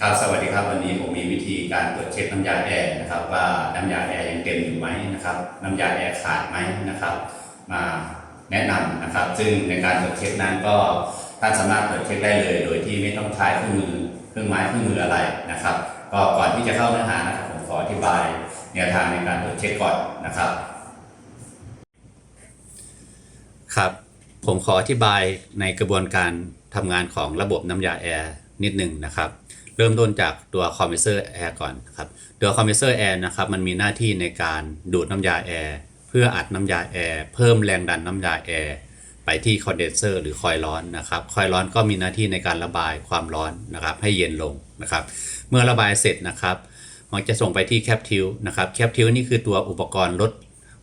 ครับสวัสดีครับวันนี้ผมมีวิธีการตรวจเช็คน้ำยาแอร์นะครับ ว่าน้ำยาแอร์ยังเต็มอยู่ไหมนะครับน้ำยาแอร์ขาดไหมนะครับ มาแนะนำนะครับ ซึ่งในการตรวจเช็คนั้นก็ท่านสามารถตรวจเช็คได้เลย โดยที่ไม่ต้องใช้เครื่องมือเครื่องไม้เครื่องมืออะไรนะครับ ก็ก่อนที่จะเข้าเนื้อหานะครับผมขออธิบายแนวทางในการตรวจเช็คก่อนนะครับ ครับ ผมขออธิบายในกระบวนการทำงานของระบบน้ำยาแอร์นิดหนึ่งนะครับ เริ่มต้นจากตัวคอมเพรสเซอร์แอร์ก่อนครับตัวคอมเพรสเซอร์แอร์นะครับมันมีหน้าที่ในการดูดน้ำยาแอร์เพื่ออัดน้ำยาแอร์เพิ่มแรงดันน้ำยาแอร์ไปที่คอนเดนเซอร์หรือคอยล์ร้อนนะครับคอยล์ร้อนก็มีหน้าที่ในการระบายความร้อนนะครับให้เย็นลงนะครับ เมื่อระบายเสร็จนะครับมันจะส่งไปที่แคปทิวนะครับแคปทิวนี่คือตัวอุปกรณ์ลด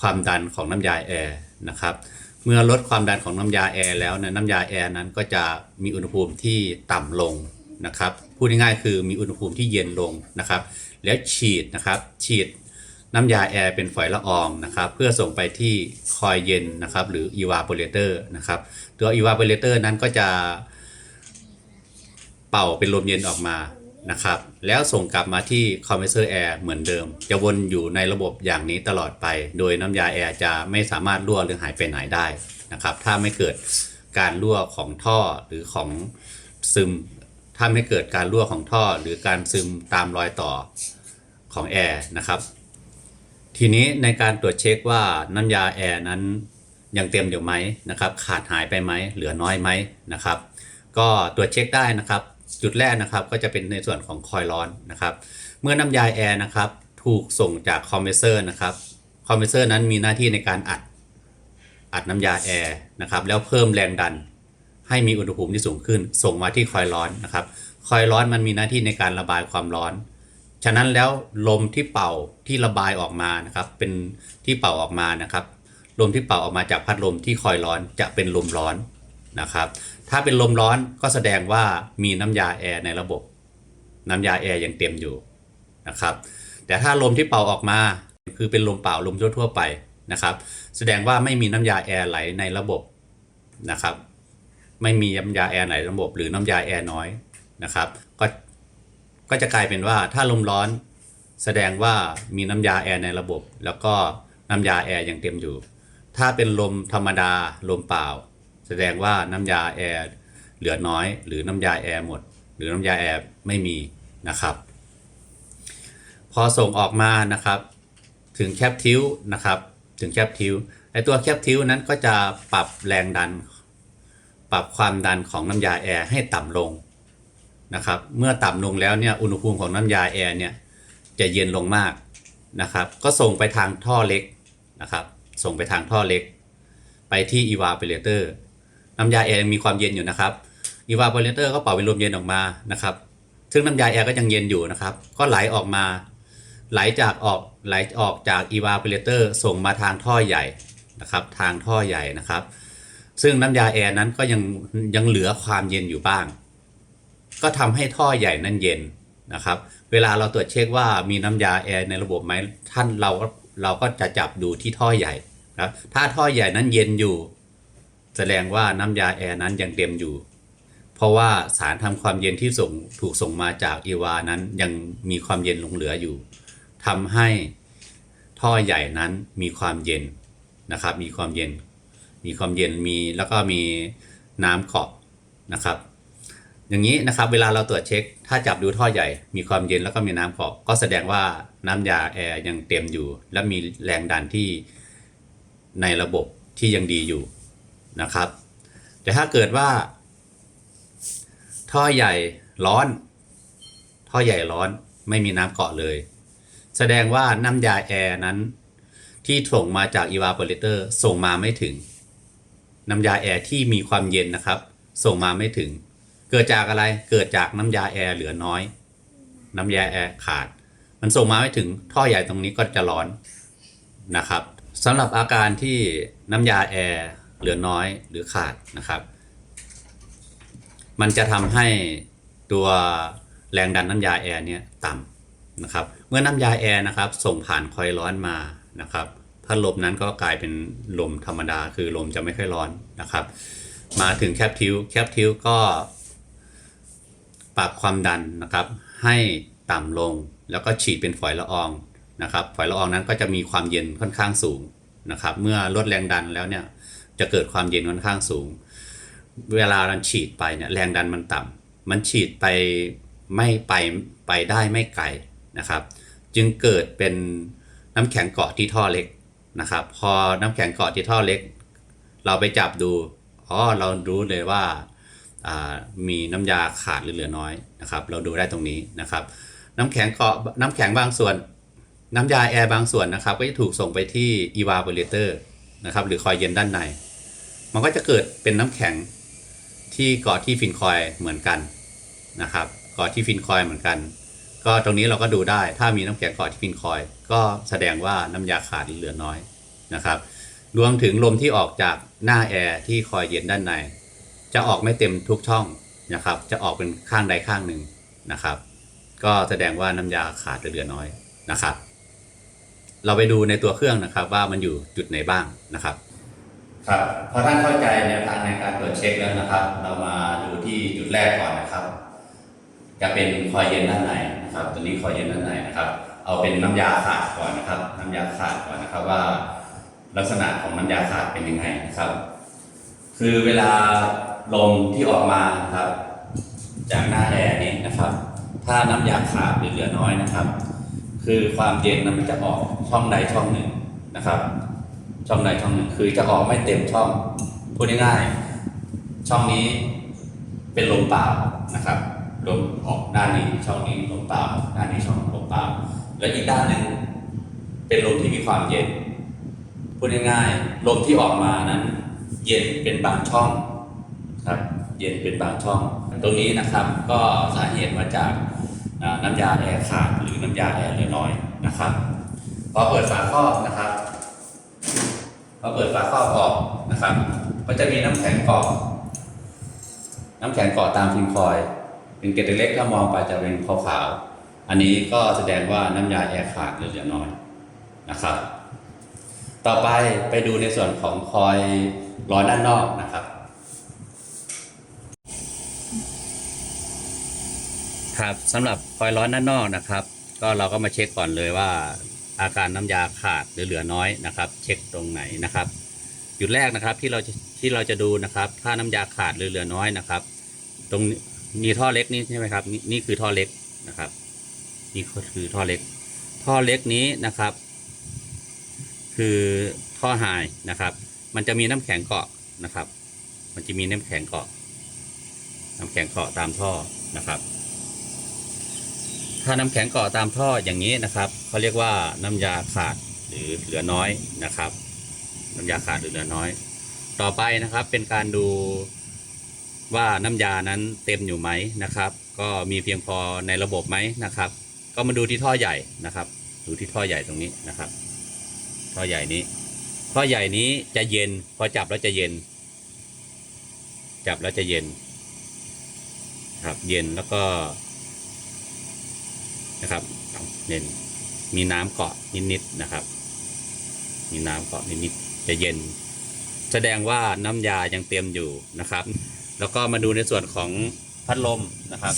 ความดันของน้ำยาแอร์นะครับเมื่อลดความดันของน้ำยาแอร์แล้วนยน้ำยาแอร์นั้นก็จะมีอุณหภูมิที่ต่ำลง นะครับพูดง่ายๆคือมีอุณหภูมิที่เย็นลงนะครับ แล้วฉีดนะครับฉีดน้ำยาแอร์เป็นฝอยละอองนะครับ เพื่อส่งไปที่คอยเย็นนะครับ หรือ evaporator นะครับ ตัว evaporator นั้นก็จะเป่าเป็นลมเย็นออกมานะครับ แล้วส่งกลับมาที่คอมเพรสเซอร์แอร์เหมือนเดิม จะวนอยู่ในระบบอย่างนี้ตลอดไป โดยน้ำยาแอร์จะไม่สามารถรั่วหรือหายไปไหนได้นะครับ ถ้าไม่เกิดการรั่วของท่อหรือของซึม ถ้าไม่เกิดการรั่วของท่อ หรือการซึมตามรอยต่อของแอร์นะครับ ทีนี้ในการตรวจเช็คว่าน้ำยาแอร์นั้นยังเต็มอยู่ไหมนะครับ ขาดหายไปไหมเหลือน้อยไหมนะครับ ก็ตรวจเช็คได้นะครับ จุดแรกนะครับก็จะเป็นในส่วนของคอยล์ร้อนนะครับ เมื่อน้ำยาแอร์นะครับถูกส่งจากคอมเพรสเซอร์นะครับคอมเพรสเซอร์นั้นมีหน้าที่ในการอัดอัดน้ำยาแอร์นะครับแล้วเพิ่มแรงดัน ให้มีอุณหภูมิที่สูงขึ้น ส่งมาที่คอยล์ร้อนนะครับคอยล์ร้อนมันมีหน้าที่ในการระบายความร้อน ฉะนั้นแล้วลมที่เป่าที่ระบายออกมานะครับ เป็นที่เป่าออกมานะครับ ลมที่เป่าออกมาจากพัดลมที่คอยล์ร้อนจะเป็นลมร้อนนะครับ ถ้าเป็นลมร้อนก็แสดงว่ามีน้ำยาแอร์ในระบบ น้ำยาแอร์ยังเต็มอยู่นะครับ แต่ถ้าลมที่เป่าออกมาคือเป็นลมเป่าลมทั่วๆไปนะครับ แสดงว่าไม่มีน้ำยาแอร์ไหลในระบบนะครับ ไม่มีน้ำยาแอร์ไหนระบบ หรือน้ำยาแอร์น้อยนะครับ ก็ก็จะกลายเป็นว่าถ้าลมร้อนแสดงว่ามีน้ำยาแอร์ในระบบ แล้วก็น้ำยาแอร์ยังเต็มอยู่ ถ้าเป็นลมธรรมดาลมเปล่า แสดงว่าน้ำยาแอร์เหลือน้อย หรือน้ำยาแอร์หมด หรือน้ำยาแอร์ไม่มีนะครับพอส่งออกมานะครับ ถึงแคปทิวนะครับ ถึงแคปทิวไอตัวแคปทิวนั้นก็จะปรับแรงดัน ปรับความดันของน้ำยาแอร์ให้ต่ำลงนะครับ เมื่อต่ำลงแล้วเนี่ยอุณหภูมิของน้ำยาแอร์เนี่ยจะเย็นลงมากนะครับ ก็ส่งไปทางท่อเล็กนะครับ ส่งไปทางท่อเล็ก ไปที่ evaporator น้ำยาแอร์ยังมีความเย็นอยู่นะครับ evaporator ก็เป่าเป็นลมเย็นออกมานะครับ ซึ่งน้ำยาแอร์ก็ยังเย็นอยู่นะครับ ก็ไหลออกมา ไหลจากออกไหลออกจาก evaporator ส่งมาทางท่อใหญ่นะครับ ทางท่อใหญ่นะครับ ซึ่งน้ำยาแอร์นั้นก็ยังยังเหลือความเย็นอยู่บ้าง ก็ทำให้ท่อใหญ่นั้นเย็นนะครับ เวลาเราตรวจเช็คว่ามีน้ำยาแอร์ในระบบไหมท่านเราเราก็จะจับดูที่ท่อใหญ่นะครับถ้าท่อใหญ่นั้นเย็นอยู่ แสดงว่าน้ำยาแอร์นั้นยังเต็มอยู่ เพราะว่าสารทำความเย็นที่ส่งถูกส่งมาจากอีวานั้นยังมีความเย็นหลงเหลืออยู่ทำให้ท่อใหญ่นั้นมีความเย็นนะครับ มีความเย็น มีความเย็นมีแล้วก็มีน้ำเกาะนะครับ อย่างนี้นะครับเวลาเราตรวจเช็ค ถ้าจับดูท่อใหญ่ มีความเย็นแล้วก็มีน้ำเกาะก็แสดงว่าน้ำยาแอร์ยังเต็มอยู่ และมีแรงดันที่ในระบบที่ยังดีอยู่นะครับ แต่ถ้าเกิดว่า ท่อใหญ่ร้อน ท่อใหญ่ร้อนไม่มีน้ำเกาะเลย แสดงว่าน้ำยาแอร์นั้น ที่ส่งมาจาก evaporator ส่งมาไม่ถึง น้ำยาแอร์ที่มีความเย็นนะครับ ส่งมาไม่ถึง เกิดจากอะไรเกิดจากน้ำยาแอร์เหลือน้อย น้ำยาแอร์ขาด มันส่งมาไม่ถึงท่อใหญ่ตรงนี้ก็จะร้อนนะครับสำหรับอาการที่น้ำยาแอร์เหลือน้อยหรือขาดนะครับ มันจะทำให้ตัวแรงดันน้ำยาแอร์เนี่ยต่ำนะครับ เมื่อน้ำยาแอร์นะครับ ส่งผ่านคอยล์ร้อนมานะครับ พัดลมนั้นก็กลายเป็นลมธรรมดา คือลมจะไม่ค่อยร้อนนะครับ มาถึงแคปทิวแคปทิวก็ปรับความดันนะครับให้ต่ำลงแล้วก็ฉีดเป็นฝอยละอองนะครับฝอยละอองนั้นก็จะมีความเย็นค่อนข้างสูงนะครับ เมื่อลดแรงดันแล้วเนี่ยจะเกิดความเย็นค่อนข้างสูง เวลาเราฉีดไปเนี่ยแรงดันมันต่ำมันฉีดไปไม่ไปไปได้ไม่ไกลนะครับ จึงเกิดเป็นน้ำแข็งเกาะที่ท่อเล็ก นะครับ พอน้ำแข็งเกาะที่ท่อเล็ก เราไปจับดูอ๋อเรารู้เลยว่ามีน้ำยาขาดหรือเหลือน้อยนะครับ เราดูได้ตรงนี้นะครับ น้ำแข็งเกาะน้ำแข็งบางส่วน น้ำยาแอร์บางส่วนนะครับ ก็จะถูกส่งไปที่ evaporator นะครับหรือคอยเย็นด้านใน มันก็จะเกิดเป็นน้ำแข็งที่เกาะที่ฟินคอยเหมือนกันนะครับเกาะที่ฟินคอยเหมือนกัน ก็ตรงนี้เราก็ดูได้ ถ้ามีน้ำแข็งเกาะที่ฟินคอย ก็แสดงว่าน้ำยาขาดหรือเหลือน้อยนะครับ รวมถึงลมที่ออกจากหน้าแอร์ที่คอยเย็นด้านใน จะออกไม่เต็มทุกช่องนะครับ จะออกเป็นข้างใดข้างหนึ่งนะครับ ก็แสดงว่าน้ำยาขาดหรือเหลือน้อยนะครับ เราไปดูในตัวเครื่องนะครับว่ามันอยู่จุดไหนบ้างนะครับครับพอท่านเข้าใจแนวทางในการตรวจเช็คแล้วนะครับ เรามาดูที่จุดแรกก่อนนะครับ จะเป็นคอยเย็นด้านใน นะครับตัวนี้คอยเย็นด้านในนะครับ เอาเป็นน้ำยาขาดก่อนนะครับ น้ำยาขาดก่อนนะครับว่า ลักษณะของน้ำยาขาดเป็นยังไงนะครับ คือเวลาลมที่ออกมาครับ จากหน้าแอร์นี้นะครับ ถ้าน้ำยาขาดหรือเหลือน้อยนะครับ คือความเย็นนั้นมันจะออกช่องใดช่องหนึ่งนะครับ ช่องใดช่องหนึ่งคือจะออกไม่เต็มช่องพูดง่ายๆช่องนี้เป็นลมเปล่านะครับ ลมออกด้านนี้ช่องนี้ลมเปล่าด้านนี้ช่องลมเปล่าและอีกด้านหนึ่งเป็นลมที่มีความเย็นพูดง่ายๆลมที่ออกมานั้น เย็นเป็นบางช่องครับ เย็นเป็นบางช่อง ตรงนี้นะครับก็สาเหตุมาจากน้ำยาแอร์ขาดหรือน้ำยาแอร์เหลือน้อยนะครับ พอเปิดฝาครอบนะครับ พอเปิดฝาครอบออกนะครับ ก็จะมีน้ำแข็งเกาะน้ำแข็งเกาะตามพิมพ์คอย เป็นเกล็ดเล็กๆถ้ามองไปจะเป็นขาวๆอันนี้ก็แสดงว่าน้ำยาแอร์ขาดหรือเหลือน้อยนะครับ ต่อไปไปดูในส่วนของคอยร้อนด้านนอกนะครับครับสำหรับคอยร้อนด้านนอกนะครับ ก็เราก็มาเช็คก่อนเลยว่า อาการน้ำยาขาดหรือเหลือน้อยนะครับ เช็คตรงไหนนะครับจุดแรกนะครับที่เราที่เราจะดูนะครับ ถ้าน้ำยาขาดหรือเหลือน้อยนะครับ ตรง นี้มีท่อเล็กนี่ใช่ไหมครับนี่นี่คือท่อเล็กนะครับ นี่ก็คือท่อเล็ก ท่อเล็กนี้นะครับ คือท่อไฮนะครับ มันจะมีน้ำแข็งเกาะนะครับ มันจะมีน้ำแข็งเกาะ น้ำแข็งเกาะตามท่อนะครับ ถ้าน้ำแข็งเกาะตามท่ออย่างนี้นะครับเขาเรียกว่าน้ำยาขาดหรือเหลือน้อยนะครับ น้ำยาขาดหรือเหลือน้อย ต่อไปนะครับเป็นการดู ว่าน้ำยานั้นเต็มอยู่ไหมนะครับ ก็มีเพียงพอในระบบไหมนะครับ ก็มาดูที่ท่อใหญ่นะครับ ดูที่ท่อใหญ่ตรงนี้นะครับ ท่อใหญ่นี้ ท่อใหญ่นี้จะเย็น พอจับแล้วจะเย็น จับแล้วจะเย็น ครับเย็นแล้วก็ นะครับเย็นมีน้ำเกาะนิดๆนะครับ มีน้ำเกาะนิดๆจะเย็น แสดงว่าน้ำยายังเต็มอยู่นะครับ แล้วก็มาดูในส่วนของพัดลมนะครับ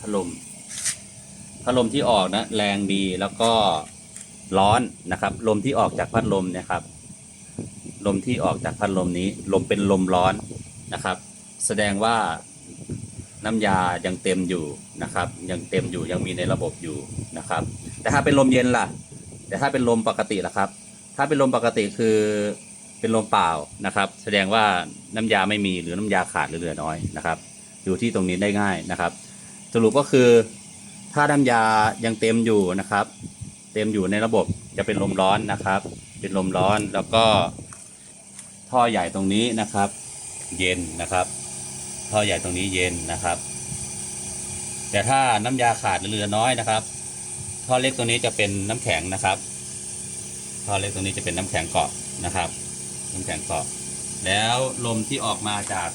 พัดลมพัดลมที่ออกนะแรงดีแล้วก็ร้อนนะครับ ลมที่ออกจากพัดลมนี่ยครับ ลมที่ออกจากพัดลมนี้ ลมเป็นลมร้อนนะครับ แสดงว่าน้ำยายังเต็มอยู่นะครับ ยังเต็มอยู่ยังมีในระบบอยู่นะครับ แต่ถ้าเป็นลมเย็นล่ะ แต่ถ้าเป็นลมปกติล่ะครับ ถ้าเป็นลมปกติคือ เป็นลมเปล่านะครับ แสดงว่าน้ำยาไม่มีหรือน้ำยาขาดหรือเหลือน้อยนะครับ อยู่ที่ตรงนี้ได้ง่ายนะครับ สรุปก็คือถ้าน้ำยายังเต็มอยู่นะครับ เต็มอยู่ในระบบจะเป็นลมร้อนนะครับ เป็นลมร้อนแล้วก็ท่อใหญ่ตรงนี้นะครับ เย็นนะครับ ท่อใหญ่ตรงนี้เย็นนะครับ แต่ถ้าน้ำยาขาดหรือเหลือน้อยนะครับ ท่อเล็กตรงนี้จะเป็นน้ำแข็งนะครับ ท่อเล็กตรงนี้จะเป็นน้ำแข็งเกาะนะครับ น้ำแข็งเกาะแล้วลมที่ออกมาจาก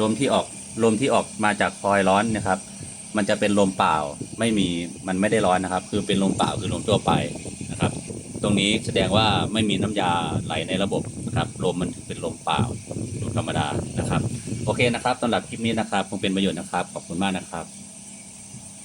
ลมที่ออกลมที่ออกมาจากคอยร้อนนะครับ มันจะเป็นลมเปล่าไม่มีมันไม่ได้ร้อนนะครับ คือเป็นลมเปล่าคือลมทั่วไปนะครับ ตรงนี้แสดงว่าไม่มีน้ำยาไหลในระบบนะครับลมมันถึงเป็นลมเปล่าลมธรรมดานะครับ โอเคนะครับสำหรับคลิปนี้นะครับคงเป็นประโยชน์นะครับขอบคุณมากนะครับ